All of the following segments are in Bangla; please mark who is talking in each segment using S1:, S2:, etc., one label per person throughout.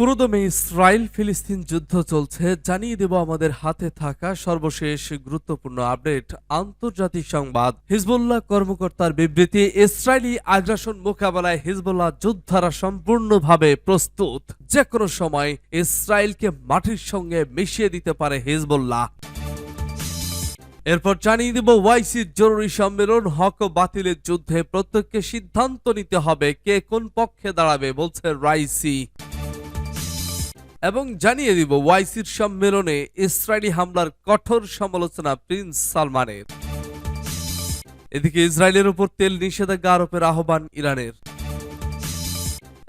S1: পুরোদমে ইসরায়েল ফিলিস্তিন যুদ্ধ চলছে। জানিয়ে দেব আমাদের হাতে থাকা সর্বশেষ গুরুত্বপূর্ণ আপডেট। আন্তর্জাতিক সংবাদ। হিজবুল্লাহ কর্মকর্তার বিবৃতি, ইসরায়েলি আগ্রাসন মোকাবেলায় হিজবুল্লাহ যোদ্ধারা সম্পূর্ণভাবে প্রস্তুত। যে কোনো সময় ইসরায়েলকে মাটির সঙ্গে মিশিয়ে দিতে পারে হিজবুল্লাহ। এরপর জানিয়ে দেব ওয়াইসির জরুরি সম্মেলন, হক বাতিলের যুদ্ধে প্রত্যেককে সিদ্ধান্ত নিতে হবে, কে কোন পক্ষে দাঁড়াবে, বলছে রাইসি। এবং জানিয়ে দিব ওয়াইসির সম্মেলনে ইসরায়েলি হামলার কঠোর সমালোচনা প্রিন্স সালমানের। এদিকে ইসরায়েলের উপর তেল নিষেধাজ্ঞা আরোপের আহ্বান ইরানের।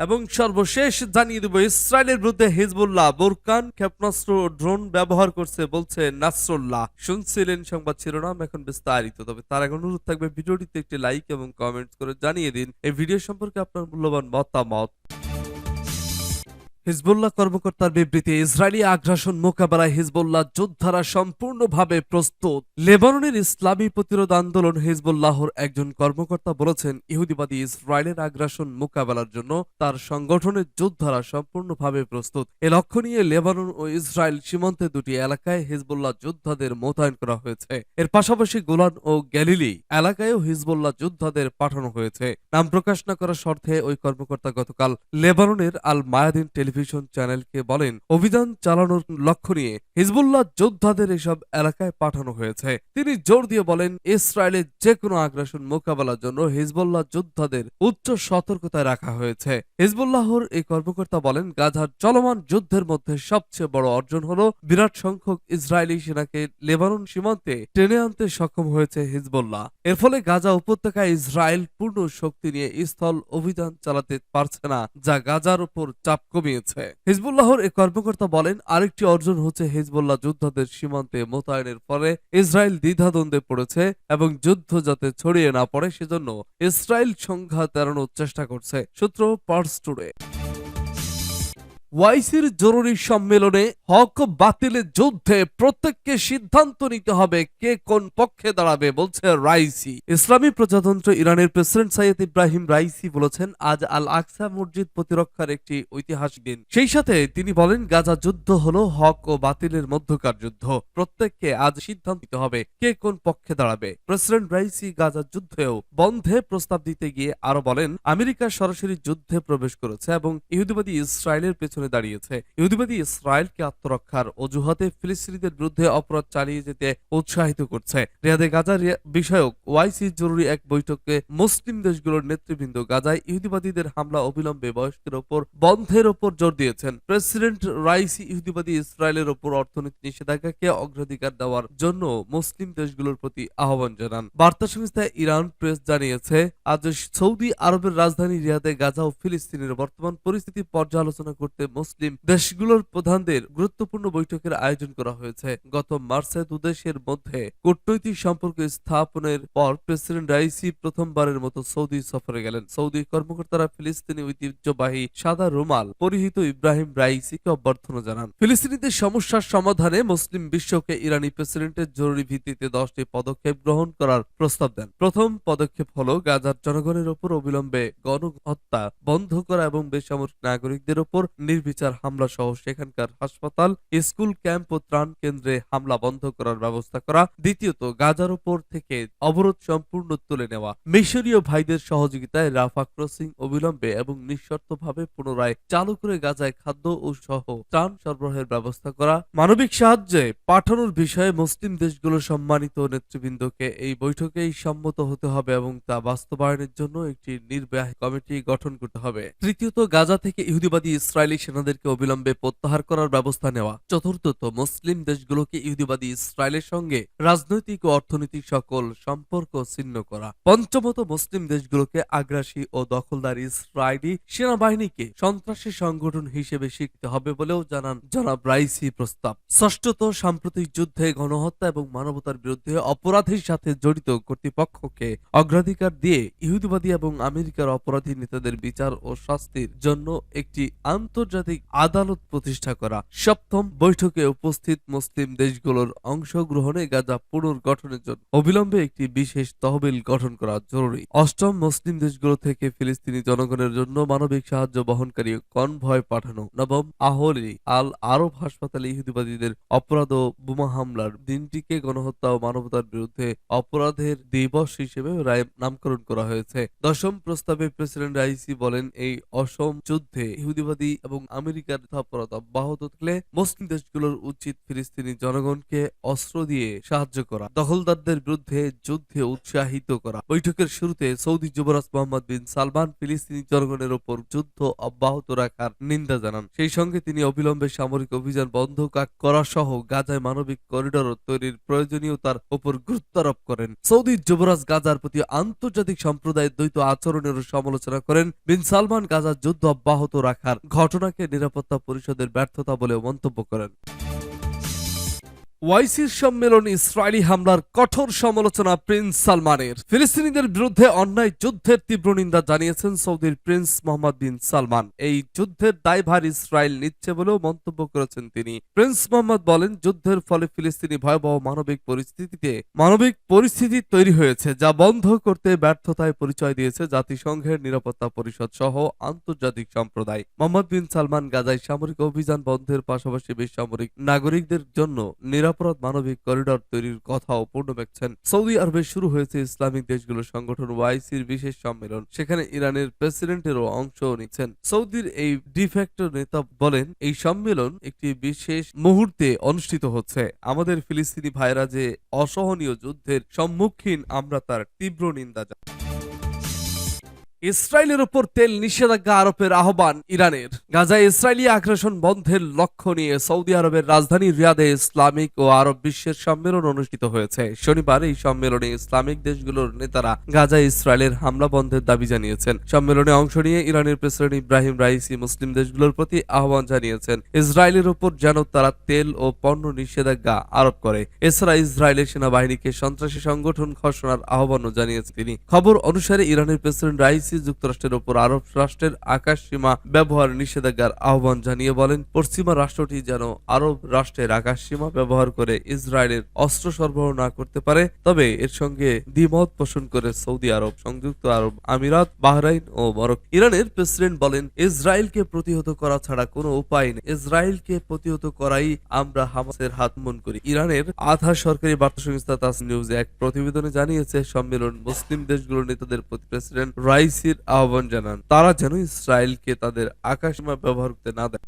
S1: এবং সর্বশেষ জানিয়ে দেব ইসরায়েলের বিরুদ্ধে হিজবুল্লাহ, বোরকান, ক্ষেপণাস্ত্র ড্রোন ব্যবহার করছে বলছে নাসরুল্লাহ। শুনছিলেন সংবাদ শিরোনাম, এখন বিস্তারিত। তবে তার আগে অনুরোধ থাকবে ভিডিওটিতে একটি লাইক এবং কমেন্টস করে জানিয়ে দিন। এই ভিডিও সম্পর্কে আপনার মূল্যবান মতামত। হিজবুল্লাহ কর্মকর্তার বিবৃতি ইসরায়েলি আগ্রাসন মোকাবেলায় হিজবুল্লাহ যোদ্ধারা সম্পূর্ণভাবে প্রস্তুত। লেবাননের ইসলামী প্রতিরোধ আন্দোলন হিজবুল্লাহর একজন কর্মকর্তা বলেছেন, ইহুদিবাদী ইসরায়েলের আগ্রাসন মোকাবেলার জন্য তার সংগঠনের যোদ্ধারা সম্পূর্ণভাবে প্রস্তুত। এ লক্ষ্য নিয়ে লেবানন ও ইসরায়েল সীমান্তে দুটি এলাকায় হিজবুল্লাহ যোদ্ধাদের মোতায়েন করা হয়েছে। এর পাশাপাশি গোলান ও গ্যালিলি এলাকায়ও হিজবুল্লাহ যোদ্ধাদের পাঠানো হয়েছে। নাম প্রকাশ না করার শর্তে ওই কর্মকর্তা গতকাল লেবাননের আল মায়াদিন টেলিভিশন চ্যানেলকে বলেন, অভিযান চালানোর লক্ষ্য নিয়ে হিজবুল্লাহ যোদ্ধাদের এসব এলাকায় পাঠানো হয়েছে। তিনি জোর দিয়ে বলেন, ইসরায়েলের যে কোনো আগ্রাসন মোকাবেলার জন্য হিজবুল্লাহ যোদ্ধাদের উচ্চ সতর্কতায় রাখা হয়েছে। হিজবুল্লাহর এই কর্মকর্তা বলেন, গাজার চলমান যুদ্ধের মধ্যে সবচেয়ে বড় অর্জন হলো, বিরাট সংখ্যক ইসরায়েলি সেনাকে লেবানন সীমান্তে টেনে আনতে সক্ষম হয়েছে হিজবুল্লাহ। এর ফলে গাজা উপত্যকায় ইসরায়েল পূর্ণ শক্তি নিয়ে স্থল অভিযান চালাতে পারছে না, যা গাজার উপর চাপ কমিয়েছে। হিজবুল্লাহর এই কর্মকর্তা বলেন, আরেকটি অর্জন হচ্ছে হিজবুল্লাহ যোদ্ধাদের সীমান্তে মোতায়েনের পরে ইসরায়েল দ্বিধাদ্বন্দ্বে পড়েছে এবং যুদ্ধ যাতে ছড়িয়ে না পড়ে, সেজন্য ইসরায়েল সংঘাত এড়ানোর চেষ্টা করছে, সূত্র পার্স টুডে। ওয়াইসির জরুরি সম্মেলনে হক বাতিলের যুদ্ধে প্রত্যেককে সিদ্ধান্ত নিতে হবে কে কোন পক্ষে দাঁড়াবে, বলছে রাইসি। ইসলামী প্রজাতন্ত্র ইরানের প্রেসিডেন্ট সাইয়েদ ইব্রাহিম রাইসি বলেছেন, আজ আল আকসা মসজিদ প্রতিরক্ষার একটি ঐতিহাসিক দিন। সেই সাথে তিনি বলেন, গাজা যুদ্ধ হলো হক ও বাতিলের মধ্যকার যুদ্ধ। প্রত্যেককে আজ সিদ্ধান্ত নিতে হবে কে কোন পক্ষে দাঁড়াবে। প্রেসিডেন্ট রাইসি গাজা যুদ্ধেও বন্ধে প্রস্তাব দিতে গিয়ে আরও বলেন, আমেরিকা সরাসরি যুদ্ধে প্রবেশ করেছে এবং ইহুদিবাদী ইসরায়েলের পেছনে দাঁড়িয়েছে। ইহুদিবাদী ইসরায়েলকে আত্মরক্ষার অজুহাতে ফিলিস্তিনিদের বিরুদ্ধে অপরাধ চালিয়ে যেতে উৎসাহিত করছে। রিয়াদে গাজা বিষয়ক ওয়াইসি জরুরি এক বৈঠকে মুসলিম দেশগুলোর নেতৃবৃন্দ গাজায় ইহুদিবাদীদের হামলা অবিলম্বে বয়স্কের ওপর বন্ধের ওপর জোর দিয়েছেন। প্রেসিডেন্ট রাইসি ইহুদিবাদী ইসরায়েলের ওপর অর্থনৈতিক নিষেধাজ্ঞাকে অগ্রাধিকার দেওয়ার জন্য মুসলিম দেশগুলোর প্রতি আহ্বান জানান। বার্তা সংস্থা ইরান প্রেস জানিয়েছে, আজ সৌদি আরবের রাজধানী রিয়াদে গাজা ও ফিলিস্তিনের বর্তমান পরিস্থিতি পর্যালোচনা করতে মুসলিম দেশগুলোর প্রধানদের গুরুত্বপূর্ণ বৈঠকের আয়োজন করা হয়েছে। গত মার্চে দুদেশের মধ্যে কূটনৈতিক সম্পর্ক স্থাপনের পর প্রেসিডেন্ট রাইসি প্রথমবারের মতো সৌদি সফরে গেলেন। সৌদি কর্মকর্তারা ফিলিস্তিনি ঐতিহ্যবাহী সাদা রুমাল, পরিহিত ইব্রাহিম রাইসিকে অভ্যর্থনা জানান। ফিলিস্তিনিদের সমস্যার সমাধানে মুসলিম বিশ্বকে ইরানি প্রেসিডেন্টের জরুরি ভিত্তিতে দশটি পদক্ষেপ গ্রহণ করার প্রস্তাব দেন। প্রথম পদক্ষেপ হল গাজার জনগণের ওপর অবিলম্বে গণহত্যা বন্ধ করা এবং বেসামরিক নাগরিকদের ওপর নির্বিচার হামলা সহ সেখানকার হাসপাতাল, স্কুল ক্যাম্প ও ত্রাণ কেন্দ্রে হামলা বন্ধ করার ব্যবস্থা করা, দ্বিতীয়ত গাজার উপর থেকে অবরোধ সম্পূর্ণ তুলে নেওয়া। মিশরীয় ভাইদের সহযোগিতায় রাফা ক্রসিং অবিলম্বে এবং নিঃশর্তভাবে পুনরায় চালু করে গাজায় খাদ্য ও সহ ত্রাণ সরবরাহের ব্যবস্থা করা। মানবিক সাহায্যে পাঠানোর বিষয়ে মুসলিম দেশগুলোর সম্মানিত নেতৃবৃন্দকে এই বৈঠকেই সম্মত হতে হবে এবং তা বাস্তবায়নের জন্য একটি নির্বাহী কমিটি গঠন করতে হবে। তৃতীয়ত, গাজা থেকে ইহুদিবাদী ইসরায়েলি সেনাদেরকে অবিলম্বে প্রত্যাহার করার ব্যবস্থা নেওয়া। চতুর্থত, মুসলিম দেশগুলোকে ইহুদিবাদী ইসরায়েলের সঙ্গে রাজনৈতিক ও অর্থনৈতিক সকল সম্পর্ক ছিন্ন করা। পঞ্চমত, মুসলিম দেশগুলোকে আগ্রাসী ও দখলদার ইসরায়েলি সেনাবাহিনীকে সন্ত্রাসী সংগঠন হিসেবে স্বীকৃতি হবে বলেও জানান জনাব রাইসি প্রস্তাব। ষষ্ঠত, সাম্প্রতিক যুদ্ধে গণহত্যা এবং মানবতার বিরুদ্ধে অপরাধের সাথে জড়িত কর্তৃপক্ষকে অগ্রাধিকার দিয়ে ইহুদিবাদী এবং আমেরিকার অপরাধী নেতাদের বিচার ও শাস্তির জন্য একটি আন্তর্জাতিক আন্তর্জাতিক আদালত প্রতিষ্ঠা করা। সপ্তম বৈঠকে উপস্থিত মুসলিম দেশগুলোর অংশগ্রহণে গাজা পুনর্গঠনের জন্য অবিলম্বে একটি বিশেষ তহবিল গঠন করা জরুরি। অষ্টম মুসলিম দেশগুলো থেকে ফিলিস্তিনি জনগণের জন্য মানবিক সাহায্য বহনকারী কনভয় পাঠানো। নবম, আহলি আল আরব হাসপাতালে ইহুদিবাদীদের অপরাধ ও বোমা হামলার দিনটিকে গণহত্যা ও মানবতার বিরুদ্ধে অপরাধের দিবস হিসেবে রায় নামকরণ করা হয়েছে। দশম প্রস্তাবে প্রেসিডেন্ট রাইসি বলেন, এই অসম যুদ্ধে ইহুদিবাদী এবং আমেরিকার অপরাধ অব্যাহত থাকলে মুসলিম দেশগুলোর উচিত ফিলিস্তিনি জনগণকে অস্ত্র দিয়ে সাহায্য করা, দখলদারদের বিরুদ্ধে যুদ্ধে উৎসাহিত করা। বৈঠকের শুরুতে সৌদি যুবরাজ মোহাম্মদ বিন সালমান ফিলিস্তিনি জনগণের ওপর যুদ্ধ অব্যাহত রাখার নিন্দা জানান। সেই সঙ্গে তিনি অবিলম্বে সামরিক অভিযান বন্ধ কা- করা সহ গাজায় মানবিক করিডোর তৈরির প্রয়োজনীয়তার উপর গুরুত্ব আরোপ করেন। সৌদি যুবরাজ গাজার প্রতি আন্তর্জাতিক সম্প্রদায়ের দ্বৈত আচরণের সমালোচনা করেন। বিন সালমান গাজার যুদ্ধ অব্যাহত রাখার ঘটনাকে নিরাপত্তা পরিষদের ব্যর্থতা বলেও মন্তব্য করেন। ওয়াইসির সম্মেলন ইসরায়েলি হামলার কঠোর সমালোচনা প্রিন্স সালমানের। ফিলিস্তিনিদের বিরুদ্ধে অন্যায় যুদ্ধের তীব্র নিন্দা জানিয়েছেন সৌদির প্রিন্স মোহাম্মদ বিন সালমান। এই যুদ্ধের দায়ভার ইসরায়েল নিচ্ছে বলেও মন্তব্য করেছেন তিনি। প্রিন্স মোহাম্মদ বলেন, যুদ্ধের ফলে ফিলিস্তিনি ভয়াবহ মানবিক পরিস্থিতিতে মানবিক পরিস্থিতি তৈরি হয়েছে, যা বন্ধ করতে ব্যর্থতায় পরিচয় দিয়েছে জাতিসংঘের নিরাপত্তা পরিষদ সহ আন্তর্জাতিক সম্প্রদায়। মোহাম্মদ বিন সালমান গাজায় সামরিক অভিযান বন্ধের পাশাপাশি বেসামরিক নাগরিকদের জন্য নিরাপরাধ মানবিক করিডর তৈরির কথাও পূর্ণ রাখছেন সৌদি আরবে শুরু হয়েছে ইসলামিক দেশগুলোর সংগঠন ওয়াইসির বিশেষ সম্মেলন। সেখানে ইরানের প্রেসিডেন্টেরও অংশ নিচ্ছেন। সৌদির এই ডিফ্যাক্টর নেতা বলেন, এই সম্মেলন একটি বিশেষ মুহূর্তে অনুষ্ঠিত হচ্ছে। আমাদের ফিলিস্তিনি ভাইরা যে অসহনীয় যুদ্ধের সম্মুখীন, আমরা তার তীব্র নিন্দা জানাই। ইসরায়েলের উপর তেল নিষেধাজ্ঞা আরোপের আহ্বান ইরানের। গাজায় ইসরায়েলি আগ্রাসন বন্ধের লক্ষ্য নিয়ে সৌদি আরবের রাজধানী রিয়াদে ইসলামিক ও আরব বিশ্বের সম্মেলন অনুষ্ঠিত হয়েছে। শনিবার এই সম্মেলনে ইসলামিক দেশগুলোর নেতারা গাজায় ইসরায়েলের হামলা বন্ধের দাবি জানিয়েছেন। সম্মেলনে অংশ নিয়ে ইরানের প্রেসিডেন্ট ইব্রাহিম রাইসি মুসলিম দেশগুলোর প্রতি আহ্বান জানিয়েছেন। ইসরায়েলের উপর যেন তারা তেল ও পণ্য নিষেধাজ্ঞা আরোপ করে। এছাড়া ইসরায়েলের সেনাবাহিনীকে সন্ত্রাসী সংগঠন ঘোষণার আহ্বানও জানিয়েছেন তিনি। খবর অনুসারে ইরানের প্রেসিডেন্ট রাইসি যুক্তরাষ্ট্রের উপর আরব রাষ্ট্রের আকাশ সীমা ব্যবহার নিষেধাজ্ঞার আহ্বান জানিয়ে বলেন, পশ্চিমা রাষ্ট্রটি যেন আরব রাষ্ট্রের আকাশ সীমা ব্যবহার করে ইসরায়েলের অস্ত্র সরবরাহ না করতে পারে, তবে এর সঙ্গে দ্বিমত পোষণ করে সৌদি আরব, সংযুক্ত আরব আমিরাত, বাহরাইন ও মরক ইরানের প্রেসিডেন্ট বলেন, ইসরায়েলকে প্রতিহত করা ছাড়া কোনো উপায় নেই। ইসরায়েলকে প্রতিহত করাই আমরা হামাসের হাত মন করি। ইরানের আধা সরকারি বার্তা সংস্থা তাস নিউজ এক প্রতিবেদনে জানিয়েছে, সম্মেলন মুসলিম দেশগুলোর নেতাদের প্রতি প্রেসিডেন্ট রাইসির আহ্বান জানান তারা যেন ইসরায়েলকে তাদের আকাশসীমা ব্যবহার করতে না দেয়।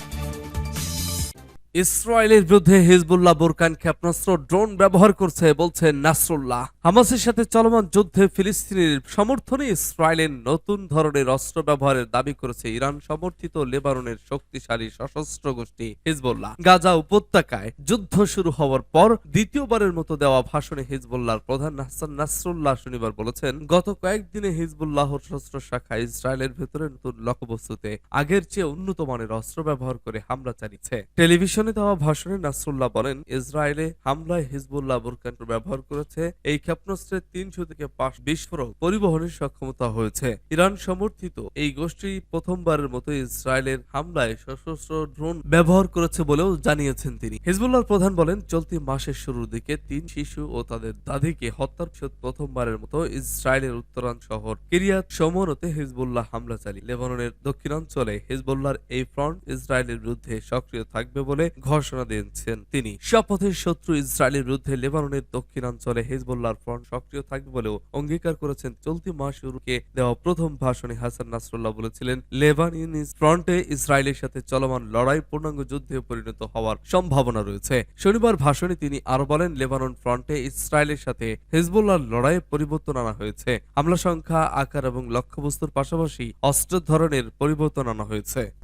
S1: ইসরায়েলের বিরুদ্ধে হিজবুল্লাহ বোরকান ক্ষেপণাস্ত্র ড্রোন ব্যবহার করছে, বলছে নাসরুল্লাহ। হামাসের সাথে চলমান যুদ্ধে ফিলিস্তিনের সমর্থনে ইসরায়েলের নতুন ধরনের অস্ত্র ব্যবহারের দাবি করেছে ইরান সমর্থিত লেবাননের শক্তিশালী সশস্ত্র গোষ্ঠী হিজবুল্লাহ। গাজা উপত্যকায় যুদ্ধ শুরু হওয়ার পর দ্বিতীয়বারের মতো দেওয়া ভাষণে হিজবুল্লাহর প্রধান হাসান নাসরুল্লাহ শনিবার বলেছেন, গত কয়েকদিনে হিজবুল্লাহর সশস্ত্র শাখা ইসরায়েলের ভেতরে নতুন লক্ষ্যবস্তুতে আগের চেয়ে উন্নত মানের অস্ত্র ব্যবহার করে হামলা চালিয়েছে। টেলিভিশনে দেওয়া ভাষণে নাসরুল্লাহ বলেন, ইসরায়েলে হামলায় হিজবুল্লাহ বোরকান ব্যবহার করেছে। এই ক্ষেপণাস্ত্রের তিনশো থেকে পাঁচ বিস্ফোরক পরিবহনের সক্ষমতা হয়েছে। ইরান সমর্থিত এই গোষ্ঠী প্রথমবারের মতো ইসরায়েলের হামলায় সশস্ত্র ড্রোন ব্যবহার করেছে বলেও জানিয়েছেন তিনি। হিজবুল্লাহর প্রধান বলেন, চলতি মাসের শুরুর দিকে তিন শিশু ও তাদের দাদিকে হত্যার প্রথমবারের মতো ইসরায়েলের উত্তরাঞ্চ শহর কিরিয়াত সমরতে হিজবুল্লাহ হামলা চালিয়ে। লেবাননের দক্ষিণাঞ্চলে হিজবুল্লাহর এই ফ্রন্ট ইসরায়েলের বিরুদ্ধে সক্রিয় থাকবে বলে ঘোষণা দিয়েছেন তিনি। শপথের শত্রু ইসরায়েলের বিরুদ্ধে লেবাননের দক্ষিণাঞ্চলে হিজবুল্লাহর ফ্রন্ট সক্রিয় থাকবে বলেও অঙ্গীকার করেছেন চলতি মাস শুরুকে দেওয়া প্রথম ভাষণে হাসান নাসরুল্লাহ বলেছিলেন, লেবানিন ফ্রন্টে ইসরায়েলের সাথে চলমান লড়াই পূর্ণাঙ্গ যুদ্ধে পরিণত হওয়ার সম্ভাবনা রয়েছে। শনিবার ভাষণে তিনি আরও বলেন, লেবানন ফ্রন্টে ইসরায়েলের সাথে হিজবুল্লাহর লড়াইয়ে পরিবর্তন আনা হয়েছে। হামলা সংখ্যা, আকার এবং লক্ষ্যবস্তুর পাশাপাশি অস্ত্র ধরনের পরিবর্তন আনা হয়েছে।